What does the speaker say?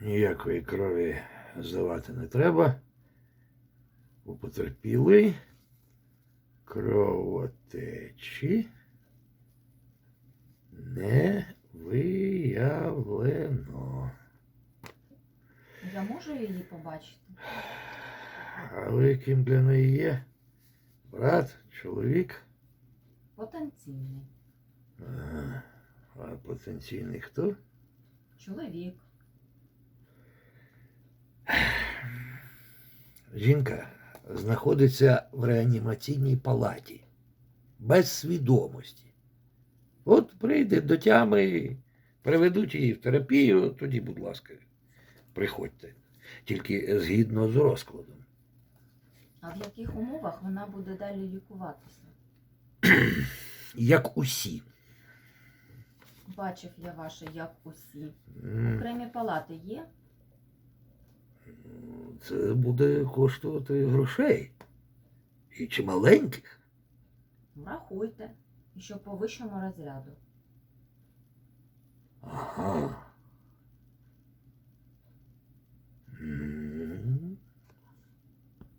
Ніякої крові здавати не треба. У потерпілий кровотечі не виявлено. Я можу її побачити? А ви ким для неї є? Брат, чоловік? Потенційний. Ага. А потенційний хто? Чоловік. Жінка знаходиться в реанімаційній палаті без свідомості. От прийде до тями, приведуть її в терапію, тоді, будь ласка, приходьте. Тільки згідно з розкладом. А в яких умовах вона буде далі лікуватися? Як усі. Бачив я ваше, як усі. Окремі палати є? Це буде коштувати грошей. І чималеньких. Врахуйте. Рахуйте. що по вищому розряду. Ага.